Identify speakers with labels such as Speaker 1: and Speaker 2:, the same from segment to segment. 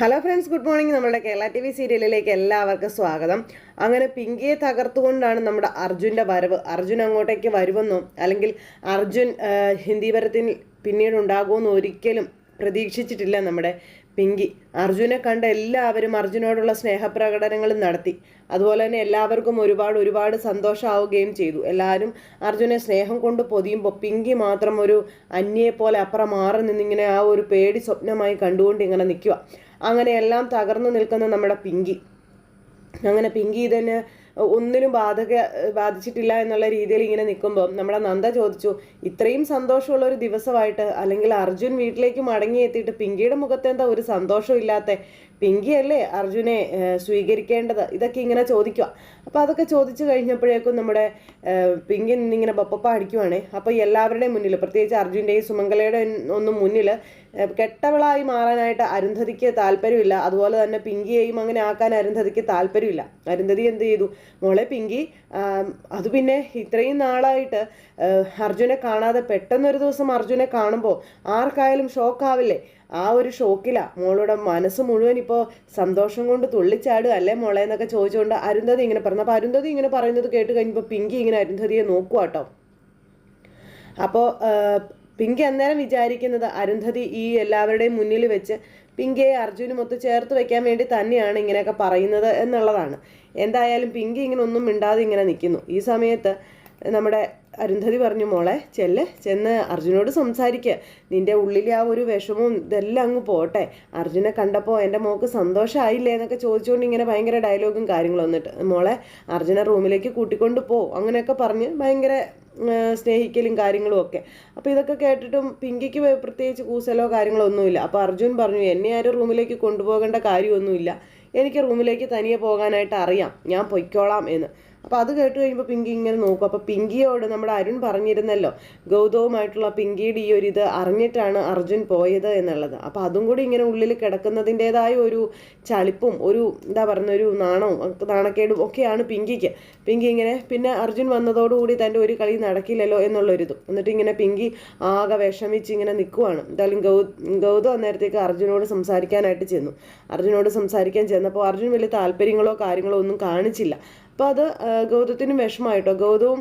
Speaker 1: Hello friends good morning നമ്മുടെ Kerala T V സീരിയലിലേക്ക് എല്ലാവർക്കും സ്വാഗതം. അങ്ങനെ പിങ്കിയെ തകർത്തുകൊണ്ടാണ് നമ്മുടെ അർജുന്റെ വരവ്. അർജുൻ അങ്ങോട്ടേക്ക് വരുമെന്നോ അല്ലെങ്കിൽ അർജുൻ ഹിന്ദി പരത്തിൽ പിന്നീട് ഒരിക്കലും പ്രതീക്ഷിച്ചിട്ടില്ല നമ്മുടെ പിങ്കി. അർജുനെ കണ്ട എല്ലാവരും അർജുനോടുള്ള സ്നേഹപ്രകടനങ്ങളും നടത്തി. അതുപോലെ തന്നെ എല്ലാവർക്കും ഒരുപാട് ഒരുപാട് സന്തോഷമാവുകയും ചെയ്തു. എല്ലാവരും അർജുനെ സ്നേഹം കൊണ്ട് പൊതിയുമ്പോൾ പിങ്കി മാത്രം ഒരു അന്യയെ പോലെ അപ്പുറം മാറി നിന്നിങ്ങനെ ആ ഒരു പേടി സ്വപ്നമായി കണ്ടുകൊണ്ട് ഇങ്ങനെ നിൽക്കുക. അങ്ങനെ എല്ലാം തകർന്നു നിൽക്കുന്ന നമ്മുടെ പിങ്കി. അങ്ങനെ പിങ്കി ഇതിന് ഒന്നിനും ബാധക ബാധിച്ചിട്ടില്ല എന്നുള്ള രീതിയിൽ ഇങ്ങനെ നിൽക്കുമ്പോൾ നമ്മുടെ നന്ദ ചോദിച്ചു ഇത്രയും സന്തോഷമുള്ള ഒരു ദിവസമായിട്ട് അല്ലെങ്കിൽ അർജുൻ വീട്ടിലേക്ക് മടങ്ങി എത്തിയിട്ട് പിങ്കിയുടെ മുഖത്ത് എന്താ ഒരു സന്തോഷം ഇല്ലാത്ത? പിങ്കിയല്ലേ അർജുനെ സ്വീകരിക്കേണ്ടത്? ഇതൊക്കെ ഇങ്ങനെ ചോദിക്കുക. അപ്പോൾ അതൊക്കെ ചോദിച്ചു കഴിഞ്ഞപ്പോഴേക്കും നമ്മുടെ പിങ്കി നിന്നിങ്ങനെ ബപ്പപ്പ അടിക്കുവാണേ. അപ്പോൾ എല്ലാവരുടെയും മുന്നിൽ പ്രത്യേകിച്ച് അർജുന്റെയും സുമംഗലയുടെ ഒന്നും മുന്നിൽ കെട്ടവളായി മാറാനായിട്ട് അരുന്ധതിക്ക് താല്പര്യമില്ല. അതുപോലെ തന്നെ പിങ്കിയെയും അങ്ങനെ ആക്കാൻ അരുന്ധതിക്ക് താല്പര്യമില്ല. അരുന്ധതി എന്ത് ചെയ്തു? മോളെ പിങ്കി അത് പിന്നെ ഇത്രയും നാളായിട്ട് അർജുനെ കാണാതെ പെട്ടെന്നൊരു ദിവസം അർജുനെ കാണുമ്പോൾ ആർക്കായാലും ഷോക്കാവില്ലേ? ആ ഒരു ഷോക്കിലാണ് മോളുടെ മനസ്സ് മുഴുവൻ ഇപ്പോൾ സന്തോഷം കൊണ്ട് തുള്ളിച്ചാടുക അല്ലേ മോളെ എന്നൊക്കെ ചോദിച്ചുകൊണ്ട് അരുന്ധതി ഇങ്ങനെ പറഞ്ഞു. അപ്പോൾ അരുന്ധതി ഇങ്ങനെ പറയുന്നത് കേട്ട് കഴിഞ്ഞപ്പോൾ പിങ്കി ഇങ്ങനെ അരുന്ധതിയെ നോക്കുക കേട്ടോ അപ്പോൾ പിങ്കി അന്നേരം വിചാരിക്കുന്നത് അരുന്ധതി ഈ എല്ലാവരുടെയും മുന്നിൽ വെച്ച് പിങ്കിയെ അർജുനുമൊത്ത് ചേർത്ത് വെക്കാൻ വേണ്ടി തന്നെയാണ് ഇങ്ങനെയൊക്കെ പറയുന്നത് എന്നുള്ളതാണ്. എന്തായാലും പിങ്കി ഇങ്ങനെ ഒന്നും മിണ്ടാതെ ഇങ്ങനെ നിൽക്കുന്നു. ഈ സമയത്ത് നമ്മുടെ അരുന്ധതി പറഞ്ഞു മോളെ ചെല്ല് ചെന്ന് അർജുനോട് സംസാരിക്കുക നിന്റെ ഉള്ളിലെ ആ ഒരു വിഷമവും ഇതെല്ലാം അങ്ങ് പോട്ടെ. അർജുനെ കണ്ടപ്പോൾ എന്റെ മോക്ക് സന്തോഷമായില്ലേ എന്നൊക്കെ ചോദിച്ചുകൊണ്ട് ഇങ്ങനെ ഭയങ്കര ഡയലോഗും കാര്യങ്ങളും വന്നിട്ട്. മോളെ അർജുനെ റൂമിലേക്ക് കൂട്ടിക്കൊണ്ട് പോ. അങ്ങനെയൊക്കെ പറഞ്ഞ് ഭയങ്കര സ്നേഹിക്കലും കാര്യങ്ങളും ഒക്കെ. അപ്പോൾ ഇതൊക്കെ കേട്ടിട്ടും പിങ്കിക്ക് പ്രത്യേകിച്ച് കൂസലോ കാര്യങ്ങളോ ഒന്നുമില്ല. അപ്പോൾ അർജുൻ പറഞ്ഞു എന്നെ ആരും റൂമിലേക്ക് കൊണ്ടുപോകേണ്ട കാര്യമൊന്നുമില്ല. എനിക്ക് റൂമിലേക്ക് തനിയെ പോകാനായിട്ട് അറിയാം. ഞാൻ പൊയ്ക്കോളാം എന്ന്. അപ്പോൾ അത് കേട്ട് കഴിയുമ്പോൾ പിങ്കി ഇങ്ങനെ നോക്കും. അപ്പോൾ പിങ്കിയോട് നമ്മുടെ അരുൺ പറഞ്ഞിരുന്നല്ലോ ഗൗതവുമായിട്ടുള്ള പിങ്കിയുടെ ഈ ഒരു ഇത് അറിഞ്ഞിട്ടാണ് അർജുൻ പോയത് എന്നുള്ളത്. അപ്പോൾ അതും കൂടി ഇങ്ങനെ ഉള്ളിൽ കിടക്കുന്നതിന്റെതായ ഒരു ചളിപ്പും ഒരു എന്താ പറയുന്ന ഒരു നാണവും നാണക്കേടും ഒക്കെയാണ് പിങ്കിക്ക്. പിങ്കി ഇങ്ങനെ പിന്നെ അർജുൻ വന്നതോടുകൂടി തന്റെ ഒരു കളി നടക്കില്ലല്ലോ എന്നുള്ളൊരിതും. എന്നിട്ട് ഇങ്ങനെ പിങ്കി ആകെ വിഷമിച്ച് ഇങ്ങനെ നിൽക്കുവാണ് എന്തായാലും ഗൗ ഗൗതം അന്നേരത്തേക്ക് അർജുനോട് സംസാരിക്കാനായിട്ട് ചെന്നു. അർജുനോട് സംസാരിക്കാൻ ചെന്നപ്പോൾ അർജുൻ വലിയ താല്പര്യങ്ങളോ കാര്യങ്ങളോ ഒന്നും കാണിച്ചില്ല. അപ്പോൾ അത് ഗൗതത്തിന് വിഷമമായിട്ടോ? ഗൗതവും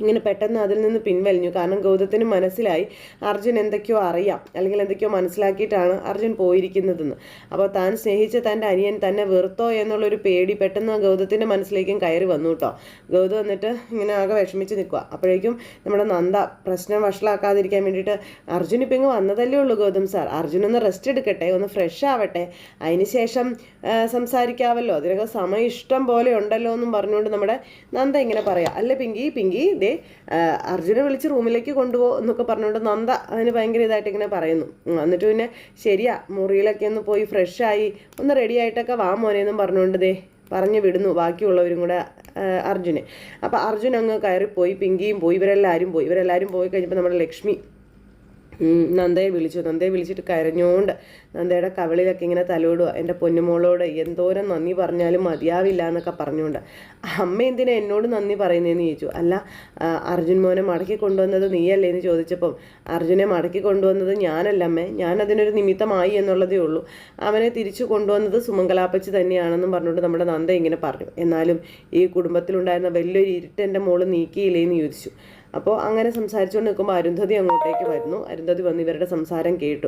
Speaker 1: ഇങ്ങനെ പെട്ടെന്ന് അതിൽ നിന്ന് പിൻവലിഞ്ഞു. കാരണം ഗൗതത്തിന് മനസ്സിലായി അർജുൻ എന്തൊക്കെയോ അറിയാം. അല്ലെങ്കിൽ എന്തൊക്കെയോ മനസ്സിലാക്കിയിട്ടാണ് അർജുൻ പോയിരിക്കുന്നതെന്ന്. അപ്പോൾ താൻ സ്നേഹിച്ച തന്റെ അനിയൻ തന്നെ വെറുത്തോ എന്നുള്ളൊരു പേടി പെട്ടെന്ന് ഗൗതത്തിന്റെ മനസ്സിലേക്കും കയറി വന്നു കേട്ടോ. ഗൗതം എന്നിട്ട് ഇങ്ങനെ ആകെ വിഷമിച്ച് നിൽക്കുക അപ്പോഴേക്കും നമ്മുടെ നന്ദ പ്രശ്നം വഷളാക്കാതിരിക്കാൻ വേണ്ടിയിട്ട് അർജുൻ ഇപ്പം ഇങ്ങ് വന്നതല്ലേ ഉള്ളൂ ഗൗതം സാർ. അർജുൻ ഒന്ന് റെസ്റ്റ് എടുക്കട്ടെ ഒന്ന് ഫ്രഷ് ആവട്ടെ. അതിനുശേഷം ശേഷം സംസാരിക്കാവല്ലോ. അതിനൊക്കെ സമയം ഇഷ്ടം പോലെ ഉണ്ടല്ലോ എന്നും പറഞ്ഞുകൊണ്ട് നമ്മുടെ നന്ദ ഇങ്ങനെ പറയാം. അല്ല പിങ്കി? പിങ്കി ദേ ആ, അർജുനെ വിളിച്ച് റൂമിലേക്ക് കൊണ്ടുപോകും എന്നൊക്കെ പറഞ്ഞുകൊണ്ട് നന്ദ അതിന് ഭയങ്കര ഇതായിട്ട് ഇങ്ങനെ പറയുന്നു. എന്നിട്ട് പിന്നെ ശരിയാ മുറിയിലൊക്കെ ഒന്ന് പോയി ഫ്രഷായി ഒന്ന് റെഡി ആയിട്ടൊക്കെ വാ മോനെന്നും പറഞ്ഞുകൊണ്ട് ദേ പറഞ്ഞു വിടുന്നു ബാക്കിയുള്ളവരും കൂടെ അർജുനെ. അപ്പോൾ അർജുൻ അങ്ങ് കയറിപ്പോയി പിങ്കിയും പോയി ഇവരെല്ലാവരും പോയി. ഇവരെല്ലാവരും പോയി കഴിഞ്ഞപ്പോൾ നമ്മുടെ ലക്ഷ്മി നന്ദയെ വിളിച്ചു. നന്ദയെ വിളിച്ചിട്ട് കരഞ്ഞുകൊണ്ട് നന്ദയുടെ കവളിലൊക്കെ ഇങ്ങനെ തലോടുക. എന്റെ പൊന്നുമോളോട് എന്തോരം നന്ദി പറഞ്ഞാലും മതിയാവില്ല എന്നൊക്കെ പറഞ്ഞുകൊണ്ട് അമ്മ എന്തിനാ എന്നോട് നന്ദി പറയുന്നതെന്ന് ചോദിച്ചു. അല്ല അർജുൻ മോനെ മടക്കി കൊണ്ടുവന്നത് നീയല്ലേ എന്ന് ചോദിച്ചപ്പം അർജുനെ മടക്കി കൊണ്ടുവന്നത് ഞാനല്ല അമ്മേ. ഞാൻ അതിനൊരു നിമിത്തമായി എന്നുള്ളതേ ഉള്ളൂ. അവനെ തിരിച്ചു കൊണ്ടുവന്നത് സുമംഗലാപ്പച്ചി തന്നെയാണെന്നും പറഞ്ഞുകൊണ്ട് നമ്മുടെ നന്ദ ഇങ്ങനെ പറഞ്ഞു. എന്നാലും ഈ കുടുംബത്തിലുണ്ടായിരുന്ന വലിയൊരു ഇരുട്ട് എന്റെ മോൾ നീക്കിയില്ലേ എന്ന് ചോദിച്ചു. അപ്പോൾ അങ്ങനെ സംസാരിച്ചുകൊണ്ട് നിൽക്കുമ്പോൾ അരുന്ധതി അങ്ങോട്ടേക്ക് വരുന്നു. അരുന്ധതി വന്ന് ഇവരുടെ സംസാരം കേട്ടു.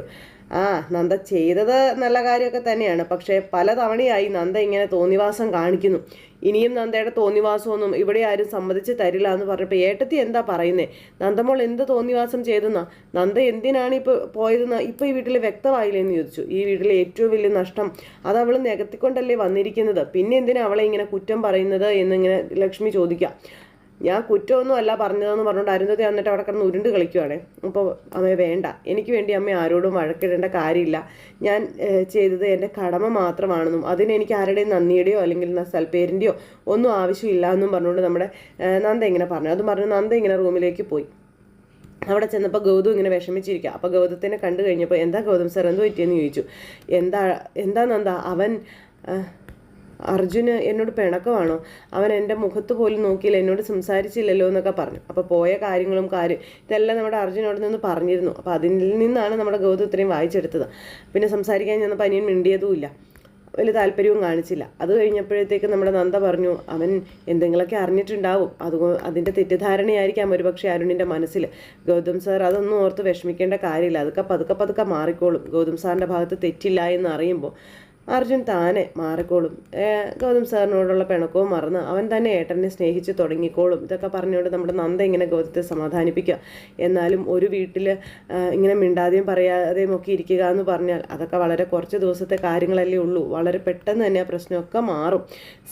Speaker 1: ആ നന്ദ ചെയ്തത് നല്ല കാര്യമൊക്കെ തന്നെയാണ്. പക്ഷേ പലതവണയായി നന്ദ ഇങ്ങനെ തോന്നിവാസം കാണിക്കുന്നു. ഇനിയും നന്ദയുടെ തോന്നിവാസമൊന്നും ഇവിടെ ആരും സമ്മതിച്ച് തരില്ല എന്ന് പറഞ്ഞപ്പോൾ ഏട്ടത്തി എന്താ പറയുന്നത് നന്ദമോൾ എന്ത് തോന്നിവാസം ചെയ്തെന്നാ? നന്ദ എന്തിനാണ് ഇപ്പോൾ പോയതെന്ന്? ഇപ്പോൾ ഈ വീട്ടിൽ വ്യക്തമായില്ലേ എന്ന് ചോദിച്ചു. ഈ വീട്ടിലെ ഏറ്റവും വലിയ നഷ്ടം അത് അവൾ നികത്തിക്കൊണ്ടല്ലേ വന്നിരിക്കുന്നത്. പിന്നെ എന്തിനാ അവളെ ഇങ്ങനെ കുറ്റം പറയുന്നത് എന്നിങ്ങനെ ലക്ഷ്മി ചോദിക്കാം. ഞാൻ കുറ്റമൊന്നും അല്ല പറഞ്ഞതെന്ന് പറഞ്ഞുകൊണ്ട് അരുന്ധതി വന്നിട്ട് അവിടെ കിടന്ന് ഉരുണ്ട് കളിക്കുവാണേ. അപ്പോൾ അമ്മ വേണ്ട. എനിക്ക് വേണ്ടി അമ്മ ആരോടും വഴക്കിടേണ്ട കാര്യമില്ല. ഞാൻ ചെയ്തത് എന്റെ കടമ മാത്രമാണെന്നും അതിന് എനിക്ക് ആരുടെയും നന്ദിയുടെയോ അല്ലെങ്കിൽ സൽപ്പേരിന്റെയോ ഒന്നും ആവശ്യമില്ല എന്നും പറഞ്ഞുകൊണ്ട് നമ്മുടെ നന്ദ ഇങ്ങനെ പറഞ്ഞു. അതും പറഞ്ഞു നന്ദ ഇങ്ങനെ റൂമിലേക്ക് പോയി. അവിടെ ചെന്നപ്പോൾ ഗൗതം ഇങ്ങനെ വിഷമിച്ചിരിക്കുക. അപ്പോൾ ഗൗതത്തിനെ കണ്ടു കഴിഞ്ഞപ്പോൾ എന്താ ഗൗതം സർ എന്ത് പറ്റിയെന്ന് ചോദിച്ചു? എന്താ എന്താ നന്ദ? അവൻ അർജുന് എന്നോട് പിണക്കമാണോ? അവൻ എന്റെ മുഖത്ത് പോലും നോക്കിയില്ല എന്നോട് സംസാരിച്ചില്ലല്ലോ എന്നൊക്കെ പറഞ്ഞു. അപ്പോൾ പോയ കാര്യങ്ങളും കാര്യം ഇതെല്ലാം നമ്മുടെ അർജുനോട് നിന്ന് പറഞ്ഞിരുന്നു. അപ്പോൾ അതിൽ നിന്നാണ് നമ്മുടെ ഗൗതം ഇത്രയും വായിച്ചെടുത്തത്. പിന്നെ സംസാരിക്കാൻ ഞാൻ പനിയൻ മിണ്ടിയതുമില്ല. വലിയ താല്പര്യവും കാണിച്ചില്ല. അത് കഴിഞ്ഞപ്പോഴത്തേക്ക് നമ്മുടെ നന്ദ പറഞ്ഞു അവൻ എന്തെങ്കിലുമൊക്കെ അറിഞ്ഞിട്ടുണ്ടാവും. അത് അതിന്റെ തെറ്റിദ്ധാരണയായിരിക്കാം ഒരുപക്ഷെ അരുണിന്റെ മനസ്സിൽ. ഗൗതം സാർ അതൊന്നും ഓർത്ത് വിഷമിക്കേണ്ട കാര്യമില്ല. അതൊക്കെ പതുക്കെ പതുക്കെ മാറിക്കോളും. ഗൗതം സാറിന്റെ ഭാഗത്ത് തെറ്റില്ല എന്ന് അറിയുമ്പോൾ അർജുൻ താനെ മാറിക്കോളും. ഗൗതം സാറിനോടുള്ള പിണക്കവും മറന്ന് അവൻ തന്നെ ഏട്ടനെ സ്നേഹിച്ച് തുടങ്ങിക്കോളും. ഇതൊക്കെ പറഞ്ഞുകൊണ്ട് നമ്മുടെ നന്ദ ഇങ്ങനെ ഗൗതത്തെ സമാധാനിപ്പിക്കുക. എന്നാലും ഒരു വീട്ടിൽ ഇങ്ങനെ മിണ്ടാതെയും പറയാതെയും ഒക്കെ ഇരിക്കുക എന്ന് പറഞ്ഞാൽ അതൊക്കെ വളരെ കുറച്ച് ദിവസത്തെ കാര്യങ്ങളല്ലേ ഉള്ളൂ. വളരെ പെട്ടെന്ന് തന്നെ ആ പ്രശ്നമൊക്കെ മാറും.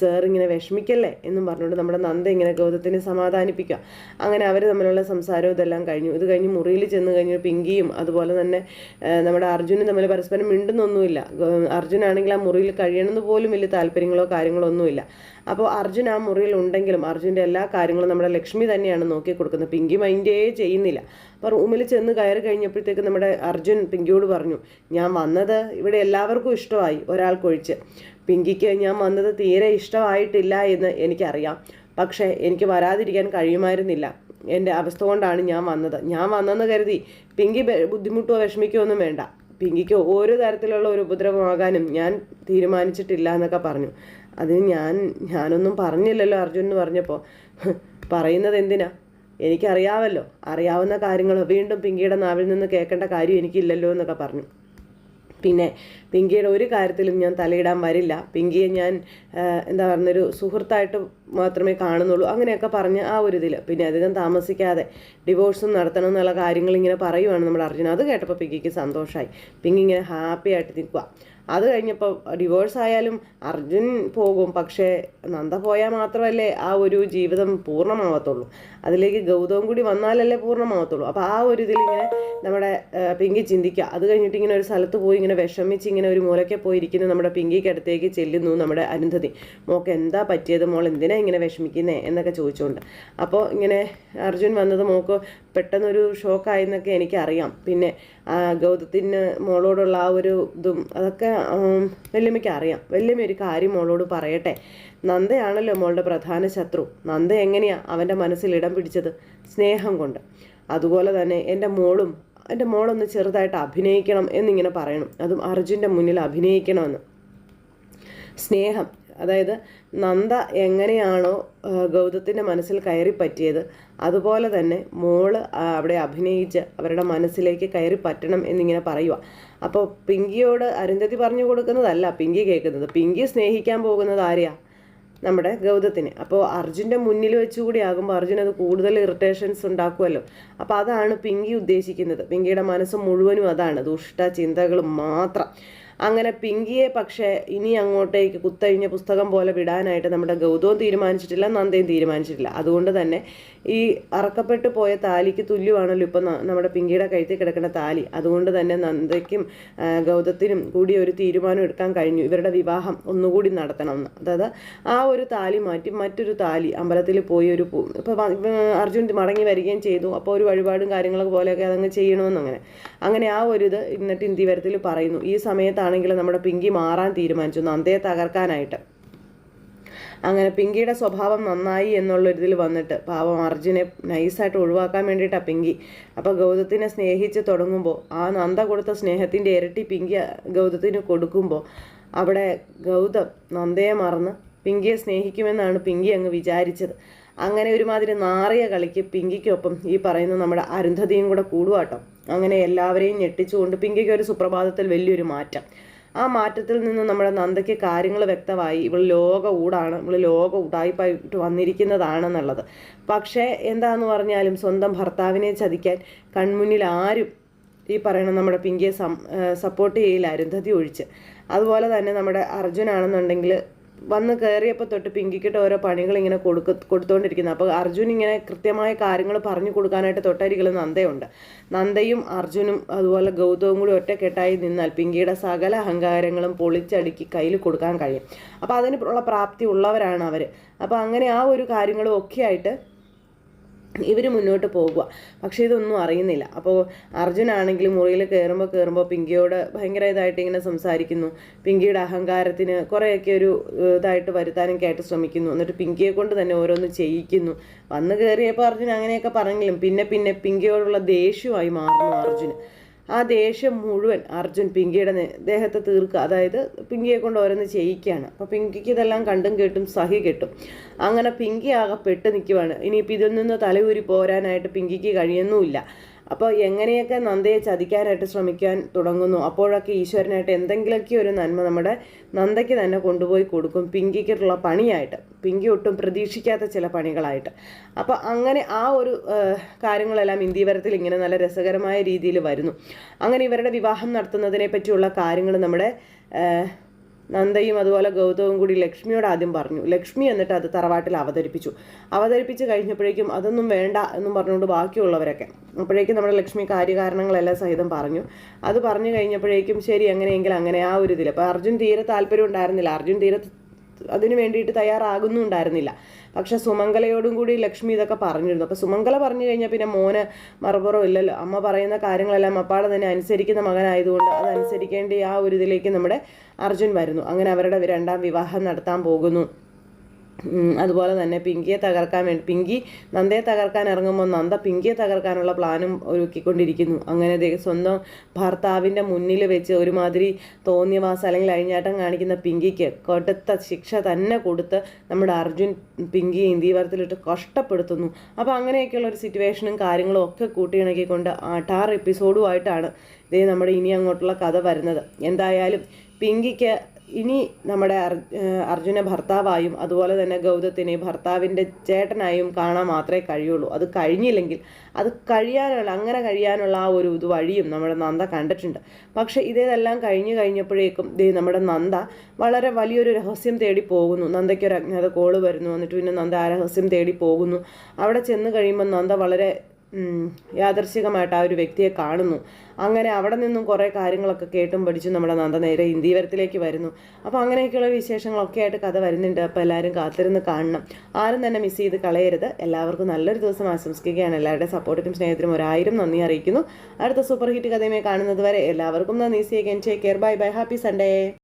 Speaker 1: സാർ ഇങ്ങനെ വിഷമിക്കല്ലേ എന്നും പറഞ്ഞുകൊണ്ട് നമ്മുടെ നന്ദ ഇങ്ങനെ ഗൗതത്തിനെ സമാധാനിപ്പിക്കുക. അങ്ങനെ അവർ തമ്മിലുള്ള സംസാരവും ഇതെല്ലാം കഴിഞ്ഞു. ഇത് കഴിഞ്ഞ് മുറിയിൽ ചെന്ന് കഴിഞ്ഞ് പിങ്കിയും അതുപോലെ തന്നെ നമ്മുടെ അർജുനും തമ്മിൽ പരസ്പരം മിണ്ടുന്നൊന്നുമില്ല. അർജുനാണെങ്കിൽ ആ മുറിയിൽ കഴിയണമെന്ന് പോലും വലിയ താല്പര്യങ്ങളോ കാര്യങ്ങളോ ഒന്നുമില്ല. അപ്പോൾ അർജുൻ ആ മുറിയിൽ ഉണ്ടെങ്കിലും അർജുന്റെ എല്ലാ കാര്യങ്ങളും നമ്മുടെ ലക്ഷ്മി തന്നെയാണ് നോക്കി കൊടുക്കുന്നത്. പിങ്കി മൈൻഡേ ചെയ്യുന്നില്ല. അപ്പോൾ റൂമിൽ ചെന്ന് കയറി കഴിഞ്ഞപ്പോഴത്തേക്ക് നമ്മുടെ അർജുൻ പിങ്കിയോട് പറഞ്ഞു ഞാൻ വന്നത് ഇവിടെ എല്ലാവർക്കും ഇഷ്ടമായി ഒരാൾക്കൊഴിച്ച്. പിങ്കിക്ക് ഞാൻ വന്നത് തീരെ ഇഷ്ടമായിട്ടില്ല എന്ന് എനിക്കറിയാം. പക്ഷേ എനിക്ക് വരാതിരിക്കാൻ കഴിയുമായിരുന്നില്ല. എന്റെ അവസ്ഥ കൊണ്ടാണ് ഞാൻ വന്നത്. ഞാൻ വന്നെന്ന് കരുതി പിങ്കി ബുദ്ധിമുട്ടോ വിഷമിക്കുകയോ ഒന്നും വേണ്ട. പിങ്കിക്ക് ഓരോ തരത്തിലുള്ള ഒരു ഉപദ്രവമാകാനും ഞാൻ തീരുമാനിച്ചിട്ടില്ല എന്നൊക്കെ പറഞ്ഞു. അതിന് ഞാൻ ഞാനൊന്നും പറഞ്ഞില്ലല്ലോ അർജുൻ എന്ന് പറഞ്ഞപ്പോൾ പറയുന്നത് എന്തിനാ? എനിക്കറിയാവല്ലോ. അറിയാവുന്ന കാര്യങ്ങൾ വീണ്ടും പിങ്കിയുടെ നാവിൽ നിന്ന് കേൾക്കേണ്ട കാര്യം എനിക്കില്ലല്ലോ എന്നൊക്കെ പറഞ്ഞു. പിന്നെ പിങ്കിയുടെ ഒരു കാര്യത്തിലും ഞാൻ തലയിടാൻ വരില്ല. പിങ്കിയെ ഞാൻ എന്താ പറയുന്നൊരു സുഹൃത്തായിട്ട് മാത്രമേ കാണുന്നുള്ളൂ. അങ്ങനെയൊക്കെ പറഞ്ഞ് ആ ഒരു ഇതിൽ പിന്നെ അധികം താമസിക്കാതെ ഡിവോഴ്സും നടത്തണം എന്നുള്ള കാര്യങ്ങൾ ഇങ്ങനെ പറയുവാണ് നമ്മൾ അർജുന. അത് കേട്ടപ്പോൾ പിങ്കിക്ക് സന്തോഷമായി പിങ്കി ഇങ്ങനെ ഹാപ്പി ആയിട്ട് നിൽക്കുക അത് കഴിഞ്ഞപ്പോൾ ഡിവോഴ്സ് ആയാലും അർജുൻ പോകും. പക്ഷേ നന്ദ പോയാൽ മാത്രമല്ലേ ആ ഒരു ജീവിതം പൂർണമാവത്തുള്ളൂ. അതിലേക്ക് ഗൗതവും കൂടി വന്നാലല്ലേ പൂർണമാവത്തുള്ളൂ. അപ്പോൾ ആ ഒരു ഇതിൽ ഇങ്ങനെ നമ്മുടെ പിങ്കി ചിന്തിക്കുക. അത് കഴിഞ്ഞിട്ട് ഇങ്ങനെ ഒരു സ്ഥലത്ത് പോയി ഇങ്ങനെ വിഷമിച്ച് ഇങ്ങനെ ഒരു മൂലയ്ക്ക് പോയിരിക്കുന്ന നമ്മുടെ പിങ്കിക്ക് അടുത്തേക്ക് ചെല്ലുന്നു നമ്മുടെ അരുന്ധതി. മോക്ക് എന്താ പറ്റിയത് മോൾ? എന്തിനാ ഇങ്ങനെ വിഷമിക്കുന്നേ? എന്നൊക്കെ ചോദിച്ചുകൊണ്ട്. അപ്പോൾ ഇങ്ങനെ അർജുൻ വന്നത് മോക്ക് പെട്ടെന്നൊരു ഷോക്കായെന്നൊക്കെ എനിക്കറിയാം. പിന്നെ ഗൗതത്തിന് മോളോടുള്ള ആ ഒരു ഇതും അതൊക്കെ വല്യമ്മയ്ക്ക് അറിയാം. വല്യമ്മ ഒരു കാര്യം മോളോട് പറയട്ടെ. നന്ദയാണല്ലോ മോളുടെ പ്രധാന ശത്രു. നന്ദ എങ്ങനെയാണ് അവന്റെ മനസ്സിൽ ഇടം പിടിച്ചത്? സ്നേഹം കൊണ്ട്. അതുപോലെ തന്നെ എന്റെ മോളും എന്റെ മോളൊന്ന് ചെറുതായിട്ട് അഭിനയിക്കണം എന്നിങ്ങനെ പറയണം. അതും അർജുന്റെ മുന്നിൽ അഭിനയിക്കണമെന്ന്. സ്നേഹം. അതായത് നന്ദ എങ്ങനെയാണോ ഗൗതത്തിന്റെ മനസ്സിൽ കയറി പറ്റിയത് അതുപോലെ തന്നെ മോൾ അവിടെ അഭിനയിച്ച് അവരുടെ മനസ്സിലേക്ക് കയറി പറ്റണം എന്നിങ്ങനെ പറയുക അപ്പോൾ പിങ്കിയോട് അരുന്ധതി പറഞ്ഞു കൊടുക്കുന്നതല്ല പിങ്കി കേൾക്കുന്നത്. പിങ്കി സ്നേഹിക്കാൻ പോകുന്നത് ആരെയാ? നമ്മുടെ ഗൗതത്തിന്. അപ്പോൾ അർജുന്റെ മുന്നിൽ വെച്ചുകൂടി ആകുമ്പോൾ അർജുൻ അത് കൂടുതൽ ഇറിറ്റേഷൻസ് ഉണ്ടാക്കുമല്ലോ അപ്പോൾ അതാണ് പിങ്കി ഉദ്ദേശിക്കുന്നത്. പിങ്കിയുടെ മനസ്സ് മുഴുവനും അതാണ്. ദുഷ്ട ചിന്തകൾ മാത്രം. അങ്ങനെ പിങ്കിയെ പക്ഷേ ഇനി അങ്ങോട്ടേക്ക് കുത്തഴിഞ്ഞ പുസ്തകം പോലെ വിടാനായിട്ട് നമ്മുടെ ഗൗതവും തീരുമാനിച്ചിട്ടില്ല നന്ദയും തീരുമാനിച്ചിട്ടില്ല. അതുകൊണ്ട് തന്നെ ഈ അറക്കപ്പെട്ടു പോയ താലിക്ക് തുല്യമാണല്ലോ ഇപ്പം നമ്മുടെ പിങ്കിയുടെ കഴുത്തിൽ കിടക്കുന്ന താലി. അതുകൊണ്ട് തന്നെ നന്ദയ്ക്കും ഗൗതത്തിനും കൂടി ഒരു തീരുമാനം എടുക്കാൻ കഴിഞ്ഞു. ഇവരുടെ വിവാഹം ഒന്നുകൂടി നടത്തണമെന്ന്. അതായത് ആ ഒരു താലി മാറ്റി മറ്റൊരു താലി അമ്പലത്തിൽ പോയി ഒരു ഇപ്പോൾ അർജുൻ മടങ്ങി വരികയും ചെയ്തു. അപ്പോൾ ഒരു വഴിപാടും കാര്യങ്ങളൊക്കെ പോലെയൊക്കെ അതങ്ങ് ചെയ്യണമെന്ന് അങ്ങനെ ആ ഒരു ഇത് ഇന്നിട്ട് ഇന്ത്യവരത്തിൽ പറയുന്നു. ഈ സമയത്താണെങ്കിൽ നമ്മുടെ പിങ്കി മാറാൻ തീരുമാനിച്ചു. നന്ദയെ തകർക്കാനായിട്ട്. അങ്ങനെ പിങ്കിയുടെ സ്വഭാവം നന്നായി എന്നുള്ളൊരിതിൽ വന്നിട്ട് പാവം അർജുനെ നൈസായിട്ട് ഒഴിവാക്കാൻ വേണ്ടിയിട്ടാണ് പിങ്കി. അപ്പോൾ ഗൗതത്തിനെ സ്നേഹിച്ച് തുടങ്ങുമ്പോൾ ആ നന്ദ കൊടുത്ത സ്നേഹത്തിന്റെ ഇരട്ടി പിങ്കി ഗൗതത്തിന് കൊടുക്കുമ്പോൾ അവിടെ ഗൗതം നന്ദയെ മറന്ന് പിങ്കിയെ സ്നേഹിക്കുമെന്നാണ് പിങ്കി അങ്ങ് വിചാരിച്ചത്. അങ്ങനെ ഒരുമാതിരി നാറിയ കളിക്ക് പിങ്കിക്കൊപ്പം ഈ പറയുന്ന നമ്മുടെ അരുന്ധതിയും കൂടെ കൂടുവാട്ടോ. അങ്ങനെ എല്ലാവരെയും ഞെട്ടിച്ചുകൊണ്ട് പിങ്കിക്ക് ഒരു സുപ്രഭാതത്തിൽ വലിയൊരു മാറ്റം. ആ മാറ്റത്തിൽ നിന്ന് നമ്മുടെ നന്ദയ്ക്ക് കാര്യങ്ങൾ വ്യക്തമായി. ഇവൾ ലോക ഊടാണ്. ഇവൾ ലോക ഉടായ്പായിട്ട് വന്നിരിക്കുന്നതാണെന്നുള്ളത്. പക്ഷേ എന്താന്ന് പറഞ്ഞാലും സ്വന്തം ഭർത്താവിനെ ചതിക്കാൻ കൺമുന്നിൽ ആരും ഈ പറയണ നമ്മുടെ പിങ്കിയെ സപ്പോർട്ട് ചെയ്യില്ല. അരുന്ധതി ഒഴിച്ച്. അതുപോലെ തന്നെ നമ്മുടെ അർജുനാണെന്നുണ്ടെങ്കിൽ വന്ന് കയറിയപ്പോൾ തൊട്ട് പിങ്കിക്കിട്ട് ഓരോ പണികൾ ഇങ്ങനെ കൊടുക്ക കൊടുത്തുകൊണ്ടിരിക്കുന്നത് അപ്പോൾ അർജുൻ ഇങ്ങനെ കൃത്യമായ കാര്യങ്ങൾ പറഞ്ഞു കൊടുക്കാനായിട്ട് തൊട്ടരികിൽ നന്ദയുണ്ട്. നന്ദയും അർജുനും അതുപോലെ ഗൗതവും കൂടി ഒറ്റക്കെട്ടായി നിന്നാൽ പിങ്കിയുടെ സകല അഹങ്കാരങ്ങളും പൊളിച്ചടുക്കി കയ്യിൽ കൊടുക്കാൻ കഴിയും. അപ്പോൾ അതിനുള്ള പ്രാപ്തി ഉള്ളവരാണ് അവർ അപ്പോൾ അങ്ങനെ ആ ഒരു കാര്യങ്ങളും ഒക്കെ ആയിട്ട് ഇവർ മുന്നോട്ട് പോകുക പക്ഷേ ഇതൊന്നും അറിയുന്നില്ല. അപ്പോൾ അർജുനാണെങ്കിൽ മുറിയിൽ കയറുമ്പോൾ കയറുമ്പോൾ പിങ്കിയോട് ഭയങ്കര ഇതായിട്ട് ഇങ്ങനെ സംസാരിക്കുന്നു. പിങ്കിയുടെ അഹങ്കാരത്തിന് കുറേയൊക്കെ ഒരു ഇതായിട്ട് വരുത്താനൊക്കെ ആയിട്ട് ശ്രമിക്കുന്നു. എന്നിട്ട് പിങ്കിയെ കൊണ്ട് തന്നെ ഓരോന്ന് ചെയ്യിക്കുന്നു. വന്ന് കയറിയപ്പോൾ അർജുൻ അങ്ങനെയൊക്കെ പറഞ്ഞെങ്കിലും പിന്നെ പിന്നെ പിങ്കിയോടുള്ള ദേഷ്യമായി മാറുന്നു അർജുന്. ആ ദേഷ്യം മുഴുവൻ അർജുൻ പിങ്കിയുടെ ദേഹത്തെ തീർക്കുക. അതായത് പിങ്കിയെ കൊണ്ട് ഓരോന്ന് ചെയ്യിക്കുകയാണ്. അപ്പോൾ പിങ്കിക്ക് ഇതെല്ലാം കണ്ടും കേട്ടും സഹി കെട്ടും. അങ്ങനെ പിങ്കി ആകെ പെട്ട് നിൽക്കുവാണ് ഇനിയിപ്പോൾ ഇതിൽ നിന്ന് തലയൂരി പോരാനായിട്ട് പിങ്കിക്ക് കഴിയുന്നുമില്ല. അപ്പോൾ എങ്ങനെയൊക്കെ നന്ദയെ ചതിക്കാനായിട്ട് ശ്രമിക്കാൻ തുടങ്ങുന്നു? അപ്പോഴൊക്കെ ഈശ്വരനായിട്ട് എന്തെങ്കിലുമൊക്കെ ഒരു നന്മ നമ്മുടെ നന്ദയ്ക്ക് തന്നെ കൊണ്ടുപോയി കൊടുക്കും പിങ്കിക്കുള്ള പണിയായിട്ട്. പിങ്കി ഒട്ടും പ്രതീക്ഷിക്കാത്ത ചില പണികളായിട്ട്. അപ്പോൾ അങ്ങനെ ആ ഒരു കാര്യങ്ങളെല്ലാം ഇന്ത്യവരത്തിൽ ഇങ്ങനെ നല്ല രസകരമായ രീതിയിൽ വരുന്നു. അങ്ങനെ ഇവരുടെ വിവാഹം നടത്തുന്നതിനെ പറ്റിയുള്ള കാര്യങ്ങൾ നമ്മുടെ നന്ദയും അതുപോലെ ഗൗതവും കൂടി ലക്ഷ്മിയോട് ആദ്യം പറഞ്ഞു. ലക്ഷ്മി എന്നിട്ട് അത് തറവാട്ടിൽ അവതരിപ്പിച്ചു. അവതരിപ്പിച്ച് കഴിഞ്ഞപ്പോഴേക്കും അതൊന്നും വേണ്ട എന്നും പറഞ്ഞുകൊണ്ട് ബാക്കിയുള്ളവരൊക്കെ. അപ്പോഴേക്കും നമ്മുടെ ലക്ഷ്മി കാര്യകാരണങ്ങളെല്ലാം സഹിതം പറഞ്ഞു. അത് പറഞ്ഞു കഴിഞ്ഞപ്പോഴേക്കും ശരി എങ്ങനെയെങ്കിലും അങ്ങനെ ആ ഒരു ഇതിൽ അപ്പോൾ അർജുൻ തീരെ താല്പര്യം ഉണ്ടായിരുന്നില്ല. അർജുൻ തീരെ അതിന് വേണ്ടിയിട്ട് തയ്യാറാകുന്നുണ്ടായിരുന്നില്ല. പക്ഷെ സുമംഗലയോടും കൂടി ലക്ഷ്മി ഇതൊക്കെ പറഞ്ഞിരുന്നു. അപ്പോൾ സുമംഗല പറഞ്ഞു കഴിഞ്ഞാൽ പിന്നെ മോന് മറുപുറം ഇല്ലല്ലോ. അമ്മ പറയുന്ന കാര്യങ്ങളെല്ലാം അപ്പാടെ തന്നെ അനുസരിക്കുന്ന മകനായതുകൊണ്ട് അത് ആ ഒരു ഇതിലേക്ക് നമ്മുടെ അർജുൻ വരുന്നു. അങ്ങനെ അവരുടെ രണ്ടാം വിവാഹം നടത്താൻ പോകുന്നു. അതുപോലെ തന്നെ പിങ്കിയെ തകർക്കാൻ വേണ്ടി പിങ്കി നന്ദയെ തകർക്കാൻ ഇറങ്ങുമ്പോൾ നന്ദ പിങ്കിയെ തകർക്കാനുള്ള പ്ലാനും ഒരുക്കിക്കൊണ്ടിരിക്കുന്നു. അങ്ങനെ സ്വന്തം ഭർത്താവിന്റെ മുന്നിൽ വെച്ച് ഒരുമാതിരി തോന്നിയവാസം അല്ലെങ്കിൽ അഴിഞ്ഞാട്ടം കാണിക്കുന്ന പിങ്കിക്ക് കൊടുത്ത ശിക്ഷ തന്നെ കൊടുത്ത് നമ്മുടെ അർജുൻ പിങ്കിയെ ഇന്ത്യവരത്തിലിട്ട് കഷ്ടപ്പെടുത്തുന്നു. അപ്പോൾ അങ്ങനെയൊക്കെയുള്ള ഒരു സിറ്റുവേഷനും കാര്യങ്ങളും ഒക്കെ കൂട്ടിയിണക്കിക്കൊണ്ട് ആട്ടാറ് എപ്പിസോഡുമായിട്ടാണ് ഇതേ നമ്മുടെ ഇനി അങ്ങോട്ടുള്ള കഥ വരുന്നത്. എന്തായാലും പിങ്കിക്ക് ഇനി നമ്മുടെ അർ- അർജുന ഭർത്താവായും അതുപോലെ തന്നെ ഗൗതത്തിനെ ഭർത്താവിന്റെ ചേട്ടനായും കാണാൻ മാത്രമേ കഴിയുള്ളൂ. അത് കഴിഞ്ഞില്ലെങ്കിൽ അത് കഴിയാനുള്ള അങ്ങനെ കഴിയാനുള്ള ആ ഒരു ഇത് വഴിയും നമ്മുടെ നന്ദ കണ്ടിട്ടുണ്ട്. പക്ഷേ ഇതേതെല്ലാം കഴിഞ്ഞു കഴിഞ്ഞപ്പോഴേക്കും ദേ നമ്മുടെ നന്ദ വളരെ വലിയൊരു രഹസ്യം തേടി പോകുന്നു. നന്ദയ്ക്കൊരു അജ്ഞാത കോൾ വരുന്നു. എന്നിട്ട് പിന്നെ നന്ദ ആ രഹസ്യം തേടി പോകുന്നു. അവിടെ ചെന്ന് കഴിയുമ്പോൾ നന്ദ വളരെ യാദർശികമായിട്ട് ആ ഒരു വ്യക്തിയെ കാണുന്നു. അങ്ങനെ അവിടെ നിന്നും കുറേ കാര്യങ്ങളൊക്കെ കേട്ടും പഠിച്ചും നമ്മുടെ നന്ദ നേരെ ഇന്ദീവരത്തിലേക്ക് വരുന്നു. അപ്പോൾ അങ്ങനെയൊക്കെയുള്ള വിശേഷങ്ങളൊക്കെ ആയിട്ട് കഥ വരുന്നുണ്ട്. അപ്പോൾ എല്ലാവരും കാത്തിരുന്ന് കാണണം. ആരും തന്നെ മിസ് ചെയ്ത് കളയരുത്. എല്ലാവർക്കും നല്ലൊരു ദിവസം ആശംസിക്കുകയാണ്. എല്ലാവരുടെ സപ്പോർട്ടിനും സ്നേഹത്തിനും ഒരായിരം നന്ദി അറിയിക്കുന്നു. അടുത്ത സൂപ്പർ ഹിറ്റ് കഥയുമായി കാണുന്നത് വരെ എല്ലാവർക്കും നന്ദി. C Ken take care bye bye happy Sunday